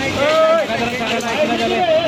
Hey,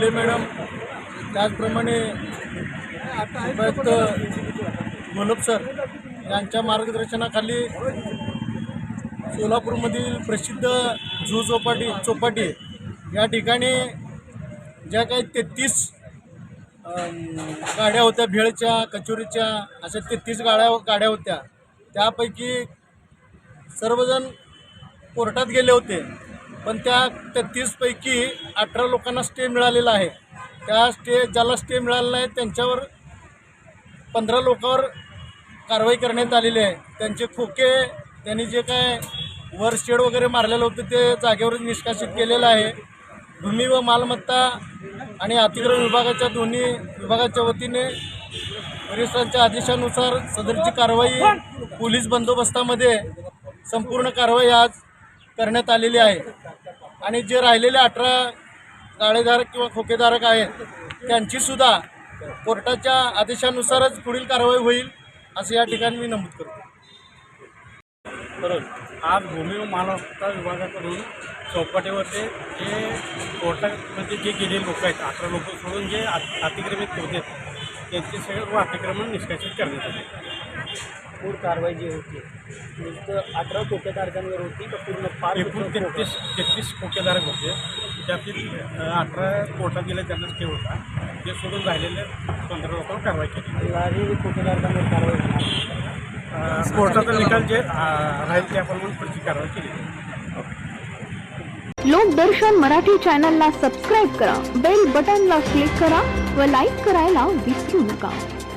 केली madam. त्याचप्रमाणे उपायुक्त सर यांच्या मार्गदर्शनाखाली सोलापूरमधील प्रसिद्ध झू चौपाटी चौपाटी या ठिकाणी ज्या काही तेहतीस गाड्या होत्या भेळच्या कचोरीच्या अशा तेहतीस गाड्या गाड्या होत्या. त्यापैकी सर्वजण कोर्टात गेले होते. पण त्या तेहतीसपैकी अठरा लोकांना स्टे मिळालेला आहे. त्या स्टे ज्याला स्टे मिळालेला आहे त्यांच्यावर पंधरा लोकांवर कारवाई करण्यात आलेली आहे. त्यांचे खोके त्यांनी जे काय वर शेड वगैरे मारलेलं होतं ते जागेवरच निष्कासित केलेलं आहे. भूमी व मालमत्ता आणि अतिक्रमण विभागाच्या दोन्ही विभागाच्या वतीने वरिष्ठांच्या आदेशानुसार सदरची कारवाई पोलीस बंदोबस्तामध्ये संपूर्ण कारवाई आज करण्यात आलेली आहे. आणि जे राहिलेले अठरा गाळेधारक किंवा खोकेधारक आहेत त्यांचीसुद्धा कोर्टाच्या आदेशानुसारच पुढील कारवाई होईल असं या ठिकाणी मी नमूद करतो. बरोबर. आज भूमी व मालमत्ता विभागाकडून चौपाटीवरती जे कोर्टामध्ये जे गेलेले लोक आहेत अठरा लोक सोडून जे अतिक्रमित होते त्यांचे सर्व अतिक्रमण निष्कासित करण्यात आले. पूर्ण कारवाई जी होती नुसतं अठरा खोकेधारकांवर होती का पूर्ण पाच एकूण तेहतीस तेहतीस खोकेधारक होते. त्यातील अठरा कोर्टात गेले त्यांना स्टे होता. जे सोडून राहिलेले पंधरा लोकांवर कारवाई केली. लारी खोकेधारकांवर कारवाई कोर्टाचा निकाल जे राहील त्याप्रमाणे पुढची कारवाई केली. लोकदर्शन मराठी चॅनलला सबस्क्राईब करा बेल बटनला क्लिक करा व लाईक करायला विसरू नका.